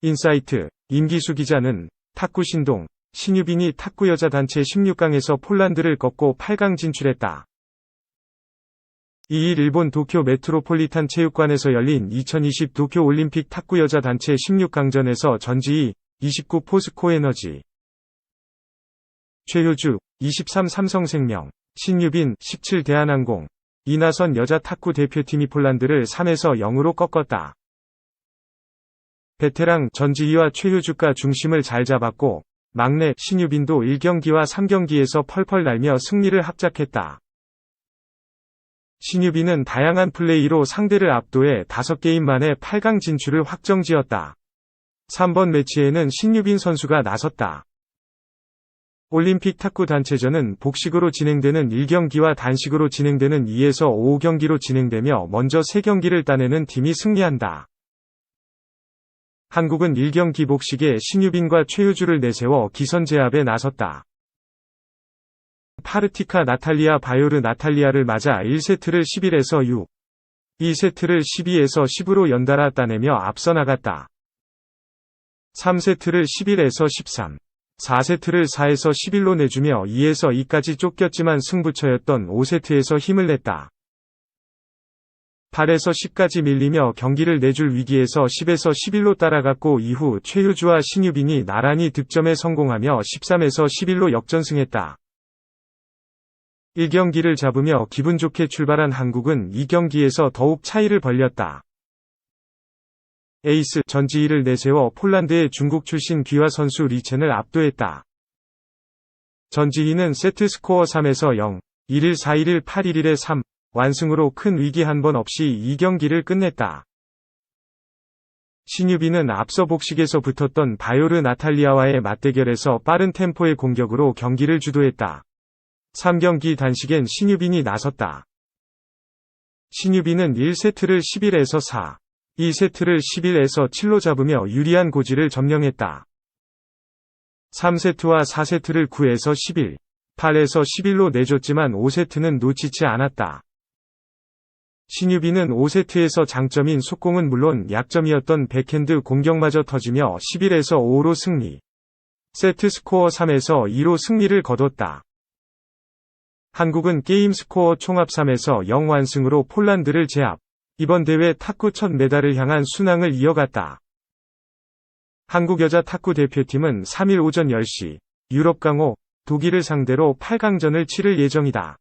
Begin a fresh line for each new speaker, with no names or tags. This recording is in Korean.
인사이트, 임기수 기자는 탁구 신동, 신유빈이 탁구 여자 단체 16강에서 폴란드를 꺾고 8강 진출했다. 2일 일본 도쿄 메트로폴리탄 체육관에서 열린 2020 도쿄 올림픽 탁구 여자 단체 16강전에서 전지희 29 포스코 에너지 최효주 23 삼성생명 신유빈 17 대한항공 이나선 여자 탁구 대표팀이 폴란드를 3에서 0으로 꺾었다. 베테랑 전지희와 최효주가 중심을 잘 잡았고 막내 신유빈도 1경기와 3경기에서 펄펄 날며 승리를 합작했다. 신유빈은 다양한 플레이로 상대를 압도해 5게임 만에 8강 진출을 확정지었다. 3번 매치에는 신유빈 선수가 나섰다. 올림픽 탁구 단체전은 복식으로 진행되는 1경기와 단식으로 진행되는 2에서 5경기로 진행되며 먼저 3경기를 따내는 팀이 승리한다. 한국은 1경기 복식에 신유빈과 최효주를 내세워 기선 제압에 나섰다. 파르티카 나탈리아 바요르 나탈리아를 맞아 1세트를 11에서 6, 2세트를 12에서 10으로 연달아 따내며 앞서 나갔다. 3세트를 11에서 13, 4세트를 4에서 11로 내주며 2에서 2까지 쫓겼지만 승부처였던 5세트에서 힘을 냈다. 8에서 10까지 밀리며 경기를 내줄 위기에서 10에서 11로 따라갔고 이후 최효주와 신유빈이 나란히 득점에 성공하며 13에서 11로 역전승했다. 1경기를 잡으며 기분 좋게 출발한 한국은 2경기에서 더욱 차이를 벌렸다. 에이스 전지희를 내세워 폴란드의 중국 출신 귀화 선수 리첸을 압도했다. 전지희는 세트 스코어 3에서 0, 1일 4-1일 8-1일에 3, 완승으로 큰 위기 한 번 없이 2경기를 끝냈다. 신유빈은 앞서 복식에서 붙었던 바요르 나탈리아와의 맞대결에서 빠른 템포의 공격으로 경기를 주도했다. 3경기 단식엔 신유빈이 나섰다. 신유빈은 1세트를 11에서 4, 2세트를 11에서 7로 잡으며 유리한 고지를 점령했다. 3세트와 4세트를 9에서 11, 8에서 11로 내줬지만 5세트는 놓치지 않았다. 신유빈은 5세트에서 장점인 속공은 물론 약점이었던 백핸드 공격마저 터지며 11에서 5로 승리. 세트 스코어 3에서 2로 승리를 거뒀다. 한국은 게임 스코어 총합 3에서 0 완승으로 폴란드를 제압. 이번 대회 탁구 첫 메달을 향한 순항을 이어갔다. 한국 여자 탁구 대표팀은 3일 오전 10시 유럽 강호 독일을 상대로 8강전을 치를 예정이다.